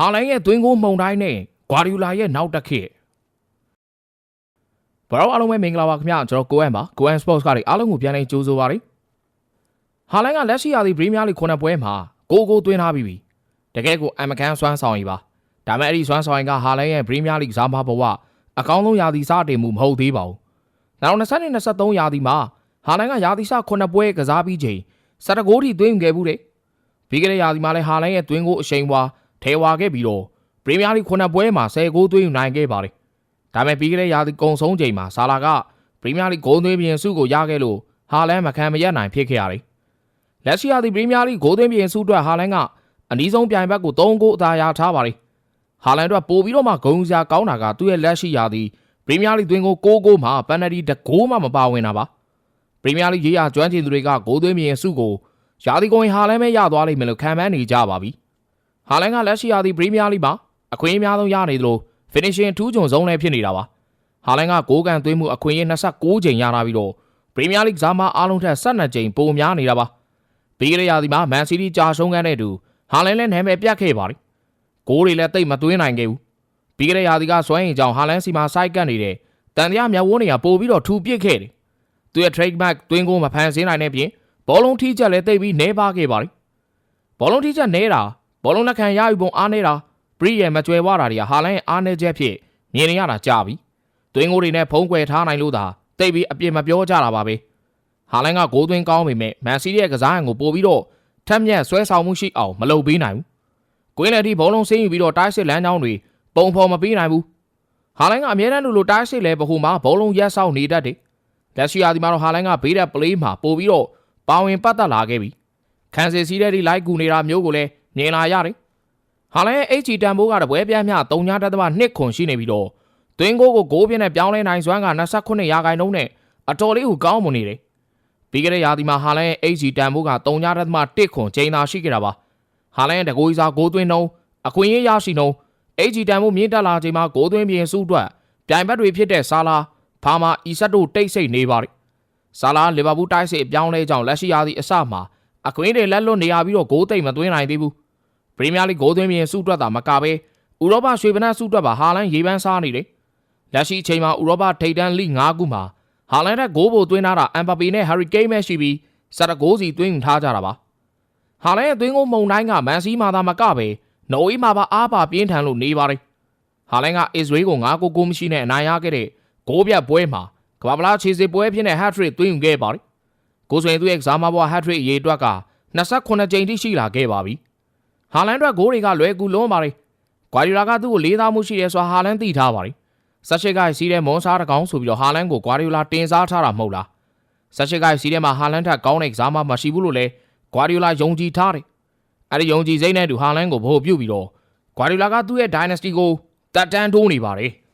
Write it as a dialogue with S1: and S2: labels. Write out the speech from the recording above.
S1: ဟာလန်ရဲ့သွင်းကိုမှုန်တိုင်းနဲ့ဂွာဒီယိုလာရဲ့နောက်တစ်ခေတ်ဘရောအားလုံးပဲမင်္ဂလာပါခင်ဗျာကျွန်တော်ကိုအန်ပါကိုအန်စပေါ့စ်ကတွေအားလုံးကိုပြန်လည်ကြိုးဆိုပါရစေဟာလန်ကလက်ရှိရာသီပရီးမီးယားလိခုနှစ်ပွဲမှာကိုကိုသွင်းထားပြီးပြီတကယ်ကိုအမကန်စွမ်းဆောင်ရည်ပါဒါပေမဲ့အဲ့ဒီစွမ်းဆောင်ရည်ကဟာလန်ရဲ့ပရီးမီးယားလိကစားမဘဝအကောင်းဆုံးရာသီစတင်မှုမဟုတ်သေးပါဘူးနောက်20နဲ့23ရာသီမှာဟာလန်ကရာသီစခုနှစ်ပွဲကစားပြီးချိန်17ဂိုးထိသွင်းခဲ့ဘူးတဲ့ပြီးခဲ့တဲ့ရာသီမှာလည်းဟာလန်ရဲ့တွင်းကိုအရှိန်ပွား ထဲဝါခဲ့ပြီးတော့ပရီးမီးယားလိခုနှစ်ပွဲမှာ10ဂိုးသွင်းယူနိုင်ခဲ့ပါတယ်။ဒါပေမဲ့ပြီးခဲ့တဲ့ရာသီကုံဆုံးချိန်မှာဆာလာကပရီးမီးယားလိဂိုးသွင်းပြင်စုကိုရခဲ့လို့ဟာလန်မခံမရက်နိုင်ဖြစ်ခဲ့ရတယ်။လက်ရှိရာသီပရီးမီးယားလိဂိုးသွင်းပြင်စုအတွက်ဟာလန်ကအနည်းဆုံးပြိုင်ဘက်ကို3ဂိုးအသာရထားပါတယ်။ဟာလန်အတွက်ပို့ပြီးတော့မှဂုံစရာကောင်းတာကသူ့ရဲ့လက်ရှိရာသီပရီးမီးယားလိသွင်းကို6ဂိုးမှာပန်နယ်တီတဂိုးမှမပါဝင်တာပါ။ပရီးမီးယားလိရေးရကျွမ်းကျင်သူတွေကဂိုးသွင်းပြင်စုကိုရာသီကုန်ရင်ဟာလန်ပဲရသွားလိမ့်မယ်လို့ခံမှန်းနေကြပါပြီ။ ဟာလန်ကလက်ရှိရာသီပရီးမီးယားလိမှာအခွင့်အရေးအများဆုံးရနေသလို finishing အထူးကြုံဆုံးလည်းဖြစ်နေတာပါ။ဟာလန်က6ကန်သွင်းမှုအခွင့်အရေး26ချိန်ရလာပြီးတော့ပရီးမီးယားလိဇာမအားလုံးထက်12ချိန်ပိုများနေတာပါ။ပြီးခဲ့တဲ့ရာသီမှာမန်စီးတီးကြာရှုံးကန်တဲ့တူဟာလန်လည်းနာမည်ပြတ်ခဲ့ပါတယ်။ဂိုးတွေလည်းတိတ်မသွင်းနိုင်ခဲ့ဘူး။ပြီးခဲ့တဲ့ရာသီကစွမ်းရင်ကြောင့်ဟာလန်စီမှာစိုက်ကတ်နေတဲ့တန်တရားမြတ်ဝန်းတွေကပို့ပြီးတော့ထူပစ်ခဲ့တယ်။သူရဲ့ trademark သွင်းကိုမဖန်ဆင်းနိုင်တဲ့ပြင်ဘောလုံးထိချက်လည်းတိတ်ပြီးနေပါခဲ့ပါလိဘောလုံးထိချက်နေတာ ဘောလုံးလက်ခံရယူပုံအားနေတာပရိရဲ့မကြွယ်ဝတာတွေကဟာလန်ရဲ့အားနေချက်ဖြစ်မြင်နေရတာကြာပြီတွင်းကိုတွေနဲ့ဖုံးကွယ်ထားနိုင်လို့သာတိတ်ပြီးအပြစ်မပြောကြတာပါပဲဟာလန်ကဂိုးသွင်းကောင်းပေမဲ့မန်စီးရဲ့ကစားဟန်ကိုပို့ပြီးတော့ထက်မြက်ဆွဲဆောင်မှုရှိအောင်မလုပ်ပေးနိုင်ဘူးကွင်းလက်ထိဘောလုံးဆင်းယူပြီးတော့တိုက်စစ်လမ်းကြောင်းတွေပုံဖော်မပေးနိုင်ဘူးဟာလန်ကအမြဲတမ်းလိုလိုတိုက်စစ်လဲဘခုမှာဘောလုံးရက်ဆောက်နေတတ်တယ်လက်ရှိရာဒီမှာတော့ဟာလန်ကဘေးတဲ့ပလေးမှာပို့ပြီးတော့ပါဝင်ပတ်သက်လာခဲ့ပြီခန်းစစ်စီးတဲ့ဒီလိုက်ကူနေတာမျိုးကိုလည်း မြင်လာရတယ်ဟာလည်း HG တန်ဖိုးကတပွဲပြားမြ3.2ခွန်ရှိနေပြီးတော့တွင်းကိုကိုဂိုးပြင်းနဲ့ပြောင်းလဲနိုင်စွမ်းက29ရာခိုင်နှုန်းနဲ့အတော်လေးကိုကောင်းမွန်နေတယ်ပြီးခဲ့တဲ့ရာသီမှာဟာလည်း HG တန်ဖိုးက3.1ခွန်ချိန်သာရှိခဲ့တာပါဟာလည်းတကိုးစားဂိုးသွင်းနှုန်းအခွင့်အရေးရရှိနှုန်း HG တန်ဖိုးမြင့်တက်လာချိန်မှာဂိုးသွင်းပြင်စုအတွက်ပြိုင်ဘက်တွေဖြစ်တဲ့ဆာလာဖာမာအီဆက်တို့တိတ်ဆိတ်နေပါတယ်ဆာလာလီဗာပူးတိုက်စစ်အပြောင်းလဲကြောင့်လက်ရှိရာသီအစမှာ အကွင်းတွေလက်လွတ်နေရပြီးတော့ဂိုးသိမ့်မသွင်းနိုင်သေးဘူးပရီးမီးယားလိဂိုးသွင်းပြင်စုတွက်တာမကပဲဥရောပရွှေဗနတ်စုတွက်ပါဟာလန်ရေပန်းစားနေတယ်လက်ရှိအချိန်မှာဥရောပထိပ်တန်းလိ၅ခုမှာဟာလန်တဲ့ဂိုးပိုသွင်းထားတာအမ်ဘပီနဲ့ဟာရီကိန်းပဲရှိပြီးစတဂိုးစီသွင်းထားကြတာပါဟာလန်ရဲ့သွင်းကိုမုံတိုင်းကမန်စီးမာသာမကပဲနော်ဝေးမှာပါအားပါပြင်းထန်လို့နေပါတယ်ဟာလန်ကအစ္စရေးကို9ကိုကိုမရှိနဲ့အနိုင်ရခဲ့တဲ့ဂိုးပြတ်ပွဲမှာကမ္ဘာပလားခြေစစ်ပွဲဖြစ်တဲ့ hat-trick သွင်းယူခဲ့ပါတယ်။ ကိုယ်ဆိုရင်သူ့ရဲ့ကစားမဘွား hat-trick အရေးအတွက်က28ကြိမ်ထိရှိလာခဲ့ပါပြီ။ဟာလန်အတွက်ဂိုးတွေကလွယ်ကူလွန်းပါတယ်။ဂွာဒီလာကသူ့ကိုလေးစားမှုရှိတယ်ဆိုတာဟာလန်သိထားပါတယ်။ဆက်ရှစ်ကစီးတဲ့မွန်စားတကောင်ဆိုပြီးတော့ဟာလန်ကိုဂွာဒီလာတင်စားထားတာမဟုတ်လား။ဆက်ရှစ်ကစီးတဲ့မှာဟာလန်ထက်ကောင်းတဲ့ကစားမမရှိဘူးလို့လဲဂွာဒီလာယုံကြည်ထားတယ်။အဲဒီယုံကြည်စိတ်နဲ့သူဟာလန်ကိုဗိုလ်ပြုတ်ပြီးတော့ဂွာဒီလာကသူ့ရဲ့ dynasty ကိုတက်တန်းတိုးနေပါတယ်။